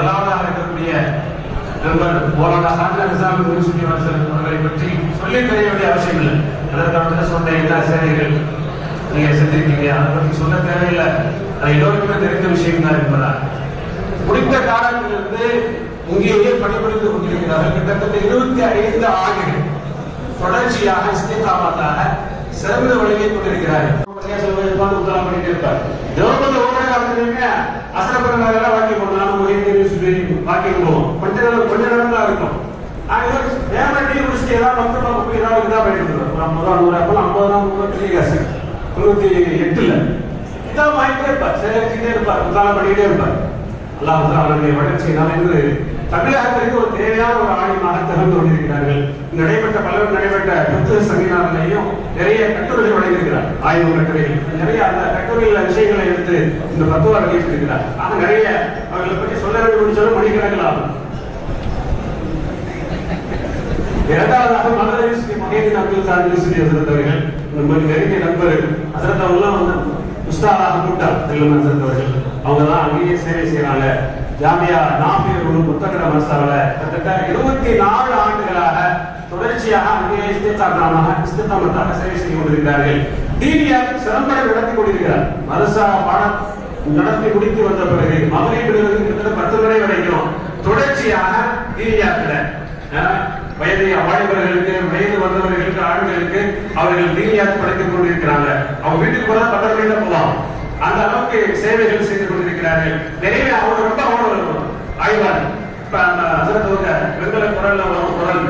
முதலாவதாக இருக்கக்கூடிய நண்பர் போராட ஹாஜா நிசாம் யூனிவர்சிட்டி வாசல் அவர்களை பற்றி சொல்லி தெரிய வேண்டிய அவசியம் இல்லை. அதற்காக சொன்ன எல்லா சேவைகள் நீங்க செஞ்சிருக்கீங்க அதை பற்றி சொல்ல தேவையில்லை. அது எல்லோருக்குமே தெரிந்த விஷயம் தான் என்பதா? முடிந்த காலத்திலிருந்து இங்கேயே பணிபுரிந்து கொண்டிருக்கிறார்கள். கிட்டத்தட்ட இருபத்தி ஐந்து ஆண்டுகள் தொடர்ச்சியாக இஸ்திகாமத்தாக சிறந்த வழியை கொண்டிருக்கிறார்கள் உத்தரவு பண்ணிட்டு இருப்பார் கவர்மெண்ட் ஒவ்வொரு காலத்துலயுமே அசரப்படம் வாக்கி போடலாம் ஒரே வாக்கிங் போவோம் கொஞ்ச நேரம் கொஞ்ச நேரம் தான் இருக்கும் வேற டீ குடிச்சிட்டு ஏதாவது பத்து ரூபா முப்பது இதாக பண்ணிட்டு இருக்கோம் ஐம்பது நூறு நூறு தொண்ணூத்தி எட்டுல. இதான் வாங்கிட்டே இருப்பார். சேகரிச்சுட்டே இருப்பார். உத்தாரம் பண்ணிக்கிட்டே இருப்பார். அல்லாஹ் அவருடைய வளர்ச்சியினால் இன்று தமிழகத்திற்கு ஒரு தேவையான ஒரு ஆணையமாக திகழ்ந்து கொண்டிருக்கிறார்கள். நடைபெற்ற பலர் நடைபெற்ற புத்தக சங்கினாரிலையும் நிறைய கட்டுரைகள் வழங்கியிருக்கிறார். ஆய்வு கட்டுரைகள். நிறைய அந்த கட்டுரைகள் விஷயங்களை எடுத்து இந்த பத்துவா வெளியிட்டிருக்கிறார். ஆக நிறைய அவர்களை பற்றி சொல்ல வேண்டும் சொல்ல மணிக்கணக்கில் இரண்டாவதாக Madurai university Mahendra Abdul sir university இருந்தவர்கள் நம்ம நெருங்கிய நண்பர்கள் அதற்கு அவங்களாம் வந்து உஸ்தாதாக கூட்டார் செல்லும் இருந்தவர்கள் அவங்க தான் அங்கேயே சேவை செய்யறாங்க. ஜாமியா நாபியர்களும் புத்தகட மசால கிட்டத்தட்ட இருபத்தி நாலு ஆண்டுகளாக தொடர்ச்சியாக அங்கேயே இஸ்தித்தாமாக இஸ்தித்தாமத்தாக சேவை செய்து கொண்டிருக்கிறார்கள். டிவியாக சிறம்பட நடத்தி கொண்டிருக்கிறார். மதரசா பாடம் நடத்தி முடித்து வந்த பிறகு மதுரை கிட்டத்தட்ட பத்து வரை வரைக்கும் தொடர்ச்சியாக டிவியாக்கில் வயது வாலிபர்களுக்கு வயது வந்தவர்களுக்கு ஆண்களுக்கு அவர்கள் தீனியாக படைத்துக் கொண்டிருக்கிறாங்க. அவங்க வீட்டுக்கு போனா பத்து மணியில போவாங்க. அந்த அளவுக்கு சேவைகள் செய்து கொண்டிருக்கிறார்கள். நிறைய அவங்க ரொம்ப அவங்க ஆய்வார் இப்ப அந்த அசரத்தவங்க வெங்கல குரல்ல வரும் குரல்.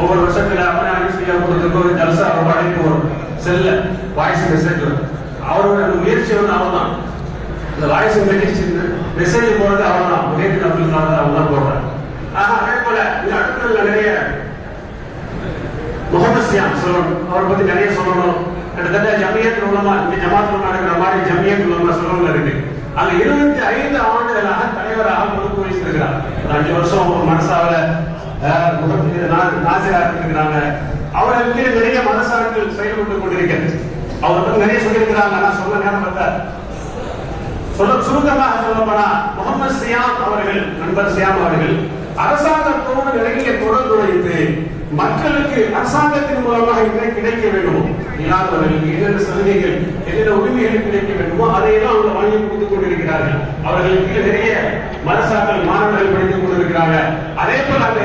ஒவ்வொரு வருஷத்துல அவனை அனுப்பியா கொடுத்துருக்கு ஒரு ஜல்சா அழைப்பு வரும். செல்ல வாய்ஸ் மெசேஜ் வரும். அவரோட முயற்சி வந்து அவன் தான் இந்த வாய்ஸ் மெசேஜ் மெசேஜ் போறது அவன்? தான் முகேந்திர அப்துல் கலாம் அவன் தான் போடுறான் ஆக அதே போல இந்த அடுத்த நிறைய முகமது சியாம் சொல்லணும். அவரை பத்தி நிறைய சொல்லணும். கிட்டத்தட்ட ஜமியத் உலமா இந்த ஜமாத் நடக்கிற மாதிரி ஜமியத் உலமா சொல்லணும் இருக்கு. அங்க இருபத்தி ஐந்து ஆண்டுகளாக தலைவராக பொறுப்பு வகித்திருக்கிறார் அஞ்சு வருஷம் ஒரு மனசாவில நாசிரா இருக்கிறாங்க. அவரை நிறைய மனசார்கள் செயல்பட்டு கொண்டிருக்கிறது. அவர் நிறைய சொல்லியிருக்கிறாங்க. நான் சொல்ல நேரம் பார்த்தா சொல்ல சுருக்கமாக சொல்லப்படா முகமது சியாம் அவர்கள் நண்பர் சியாம் அவர்கள் அரசாங்கத்தோடு நெருங்கிய தொடர்பு வைத்து மக்களுக்கு அரசாங்கத்தின் மூலமாக என்ன கிடைக்க வேண்டும் இல்லாதவர்களுக்கு என்னென்ன சலுகைகள் என்னென்ன உரிமைகள் கிடைக்க வேண்டுமோ அதையெல்லாம் அவங்க வழங்கி கொடுத்துக் கொண்டிருக்கிறார்கள். அவர்களுக்கு நிறைய மனசாக்கள் மாணவர்கள் படித்துக் கொண்டிருக்கிறார்கள் அதே போல அந்த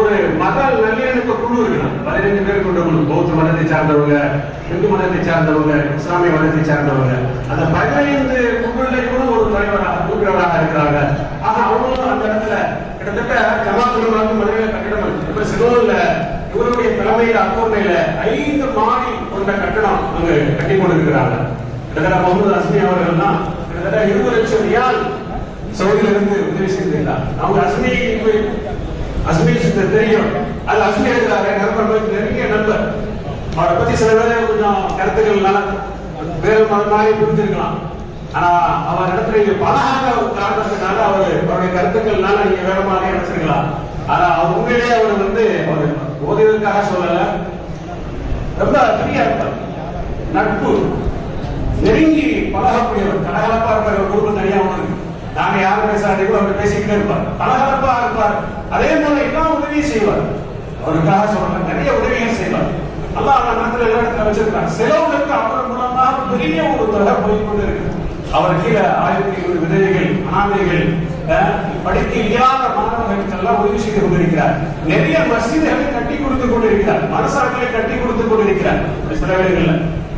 ஒரு மத நல்லிணக்க குழு இருக்கிறாங்க. பதினைந்து பேர் கொண்ட குழு. பௌத்த மதத்தை சார்ந்தவங்க இந்து மதத்தை சார்ந்தவங்க இஸ்லாமிய மதத்தை சார்ந்தவங்க. அந்த பதினைந்து கூட ஒரு தலைவராக கூப்பிடுறவராக இருக்கிறாங்க. ஆக அவங்களும் அந்த இடத்துல கிட்டத்தட்ட ஜமாத்துலமாக மதுரையில கட்டிடம் இருக்கு. இப்ப சிலோன்ல இவருடைய தலைமையில அக்கோர்மையில ஐந்து மாடி கொண்ட கட்டடம் அங்கு கட்டி கொண்டிருக்கிறாங்க கிட்டத்தட்ட முகமது அஸ்மி அவர்கள் தான் கிட்டத்தட்ட இருபது லட்சம் ரியால் சவுதியில இருந்து உதவி செய்திருந்தார். அவங்க அஸ்மி அஸ்மி சித்தர் தெரியும். அது அஸ்மி இருக்கிறாரு நண்பர் நெருங்கிய நண்பர். அவரை பத்தி சில பேர் கொஞ்சம் கருத்துக்கள்னால வேறு மாதிரி புரிஞ்சிருக்கலாம். ஆனா அவர் இடத்துல நீங்க பலகாக ஒரு காரணத்தினால அவர் அவருடைய கருத்துக்கள்னால நீங்க வேற மாதிரி நினைச்சிருக்கலாம். ஆனா அவர் உண்மையிலேயே அவர் வந்து அவர் ஓதியதற்காக சொல்லல. ரொம்ப ஃப்ரீயா இருப்பார். நட்பு. நெருங்கி பழகக்கூடியவர். கடகலப்பா இருப்பார். ஒரு குடும்பம் தனியா ஒண்ணு நாங்க யாரும் பேசாதீங்களோ அவர் பேசிக்கிட்டே இருப்பார். பலகலப்பா இருப்பார். அதே போல எல்லா உதவியும் செய்வார். அவருக்காக சொல்றேன் நிறைய உதவிகள் செய்வார். அல்லாஹ் அந்த நேரத்தில் எல்லா இடத்துல வச்சிருக்காங்க செலவுகளுக்கு அவர் மூலமாக பெரிய ஒரு தொகை போய் கொண்டு இருக்கு அவர் கீழே ஆயிரத்தி இருபது விதவைகள் அனாதைகள் அஹ், படிக்க இயலாத மாணவர்களுக்கு எல்லாம் உதவி செய்து கொண்டிருக்கிறார். நிறைய மசீதுகளை கட்டி கொடுத்து கொண்டிருக்கிறார். மனசாக்களை கட்டி கொடுத்து கொண்டிருக்கிறார். சில வேலைகள்ல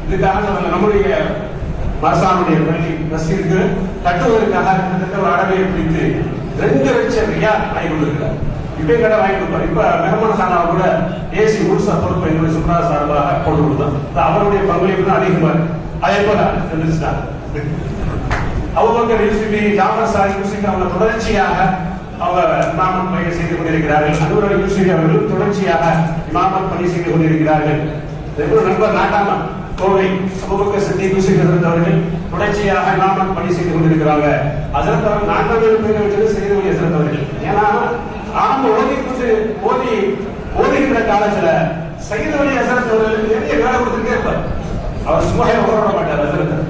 இதுக்காக நம்முடைய மரசானுடைய பள்ளி மசீதுக்கு கட்டுவதற்காக கிட்டத்தட்ட ஒரு அடவையை பிடித்து ரெண்டு லட்சம் ரியா வாங்கி கொடுத்துருக்காரு. இப்பயும் கடை வாங்கி கொடுப்பார். இப்ப மெஹமன் சானா கூட ஏசி முழுசா பொறுப்பு எங்களுக்கு சுப்ரா சார்பாக கொண்டு கொடுத்தோம். அவருடைய பங்களிப்பு தான் அதிகமா அதே போல தெரிஞ்சுட்டாங்க அபுபக்கர் யூசுஃபி ஜாஃபர் சாரி யூசுஃபி அவங்க தொடர்ச்சியாக அவங்க இமாமத் பணியை செய்து கொண்டிருக்கிறார்கள். அனுர யூசிபி அவர்கள் தொடர்ச்சியாக இமாமத் பணி செய்து கொண்டிருக்கிறார்கள். நண்பர் நாட்டாமா கோவை அபுபக்கர் சித்தி செய்கிறது அவர்கள் தொடர்ச்சியாக இமாமத் பணி செய்து கொண்டிருக்கிறாங்க. அதற்கு அவர் நாட்டாமல் பேர் வச்சது செய்து கொண்டு சிறந்தவர்கள் ஏன்னா ஆரம்ப ஓதி வந்து ஓதி ஓதுகின்ற காலத்துல சையது வழி அசரத் நிறைய வேலை கொடுத்துட்டே இருப்பார். அவர் சும்மா உணர மாட்டார் அசரத்தர்?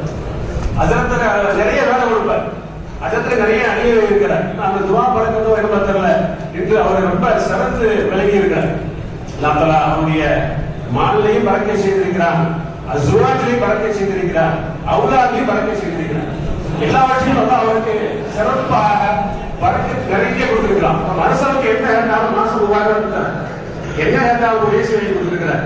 அசரத்தர் நிறைய வேலை கொடுப்பார். அதற்கு நிறைய அணிகள் இருக்கிறார். அந்த துவா பழக்கத்தோ என்ன தெரியல. இன்று அவர் ரொம்ப சிறந்து விளங்கி இருக்கிறார் அல்லாஹ் அவருடைய மாநிலையும் பறக்க செய்திருக்கிறார். அசுவாஜிலையும் பறக்க செய்திருக்கிறார் அவுலாதிலையும் பறக்க செய்திருக்கிறார். எல்லாவற்றையும் வந்து அவருக்கு சிறப்பாக பறக்க நிறைய கொடுத்திருக்கிறான். மனுஷனுக்கு என்ன கேட்டாலும் மாசம் ரூபாய் இருக்கிறார் என்ன கேட்டாலும் உதவி செய்து கொடுத்திருக்கிறார்.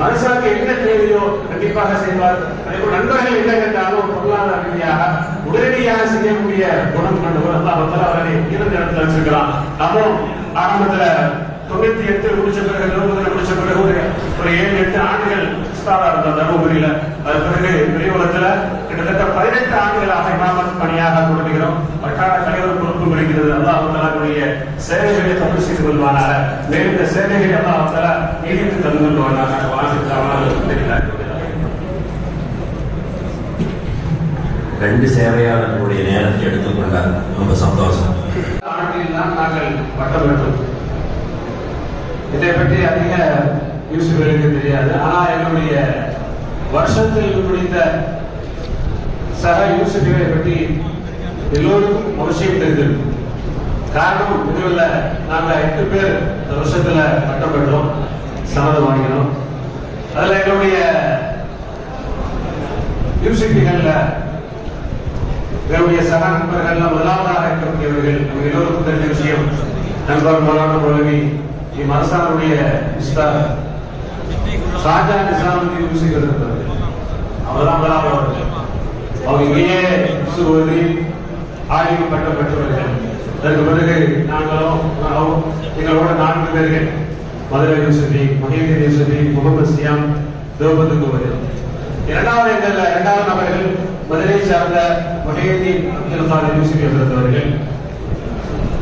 மனுஷனுக்கு என்ன தேவையோ கண்டிப்பாக செய்வார். அதே போல நண்பர்கள் என்ன கேட்டாலும் பொருளாதார ரீதியாக உடனடியாக செய்யக்கூடிய குணம் கொண்டவர் அல்லாஹ் வந்து அவரை இரண்டு இடத்துல வச்சிருக்கிறான் நம்மளும் ஆரம்பத்துல தொண்ணூத்தி எட்டு முடிச்ச பிறகு எழுபதுல முடிச்ச பிறகு ஒரு ஒரு ஏழு எட்டு ஆண்டுகள் ஸ்டாரா இருந்தோம் தருமபுரியில அது பிறகு பெரியகுளத்துல கிட்டத்தட்ட பதினெட்டு ஆண்டுகளாக இமாமத் பணியாக தொடங்குகிறோம் வட்டார தலைவர் பொறுப்பு இருக்கிறது அல்லாஹ் தலாவுடைய சேவைகளை தொடர்ந்து செய்து கொள்வானாக. மேலும் இந்த சேவைகளை அல்லாஹ் தலா நீடித்து தந்து கொள்வானாக. வாசித்தாமல் ரெண்டு சேவையாளர்களுடைய நேரத்தை எடுத்துக்கொண்டார் ரொம்ப சந்தோஷம். ஆண்டில் தான் நாங்கள் பட்டம் பெற்றோம் இதை பற்றி அதிக நியூஸ்களுக்கு தெரியாது. ஆனா என்னுடைய வருஷத்தில் முடிந்த சக யூனிவர்சிட்டிகளை பற்றி எல்லோருக்கும் ஒரு விஷயம் தெரிந்திருக்கும் காரணம் இதுல நாங்கள் எட்டு பேர் இந்த வருஷத்தில் பட்டம் பெற்றோம் சம்மதம் வாங்கினோம் அதில் எங்களுடைய யூனிவர்சிட்டிகளில் எங்களுடைய சக நண்பர்கள் முதலாவதாக இருக்கக்கூடியவர்கள் நம்ம எல்லோருக்கும் தெரிஞ்ச விஷயம் நண்பர் மௌலான மௌலவி மனசானுடைய இஸ்தார் ஷாஜா நிசாமுதீன் யூனிவர்சிட்டி இருந்தவர் அவர்தான் முதலாவது அவங்க இங்கேயே ஆய்வு பட்டம் பெற்றவர்கள் அதற்கு பிறகு நாங்களும் எங்களோட நான்கு பேர்கள் Madurai university Mahendra university Mohammed Siam Draupadi Kumari இரண்டாவது எங்கள் இரண்டாவது நபர்கள் மதுரையை சார்ந்த மகேந்தி அப்துல் காதர் யூனிவர்சிட்டி சேர்ந்தவர்கள்.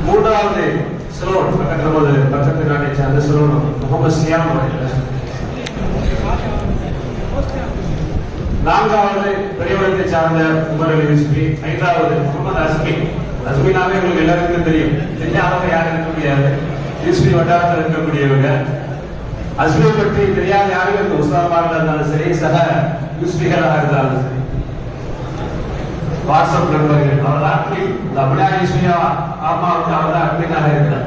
மூன்றாவது சிலோன் பக்கத்து நமது பக்கத்து நாட்டை சார்ந்த சிலோன் முகமது சியாம் அவர்கள். நான்காவது பெரியவரத்தை சார்ந்த உமர் அலி யூசுஃபி ஐந்தாவது முகமது அஸ்மி. அஸ்மினாவே உங்களுக்கு எல்லாருக்கும் தெரியும். தெரியாதவங்க யாரும் இருக்க முடியாது. யூசுஃபி வட்டாரத்தில் இருக்கக்கூடியவங்க. அஸ்மியை பற்றி தெரியாத யாரும் இந்த உஸ்தாமாக இருந்தாலும் சரி சக யூசுஃபிகளாக இருந்தாலும் சரி. வாட்ஸ்அப் நண்பர்கள் அவர் அக்னி. அட்மின் இந்த அபிநயா யூசுஃபியா ஆமா வந்து அவர் தான் அட்மினாக இருக்கிறார்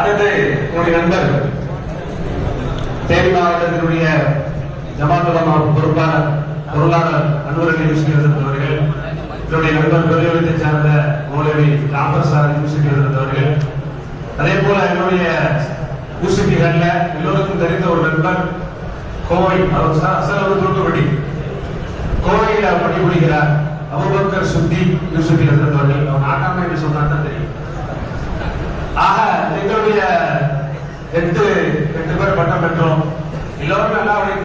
அடுத்து உங்களுடைய நண்பர் தேனி மாவட்டத்தினுடைய ஜமாத்துலமா பொறுப்பான பொருளாளர் அன்வர் யூனிவர்சிட்டி அவர்கள் இதனுடைய நண்பர் பெரியவரத்தை சார்ந்த மௌலவி சார் யூனிவர்சிட்டி அவர்கள் அதே போல என்னுடைய யூனிவர்சிட்டிகள்ல எல்லோருக்கும் தெரிந்த ஒரு நண்பர் கோவை அவர் அசல் அவர் தூத்துக்குடி. கோவையில பணிபுரிகிறார் அபுபக்கர் சுத்தி யூனிவர்சிட்டி இருந்தவர்கள். அவர் நாட்டாமை என்று சொன்னா தெரியும். ஆக எங்களுடைய எட்டு எட்டு பேர் பட்டம் பெற்றோம். எல்லோரும் நல்லா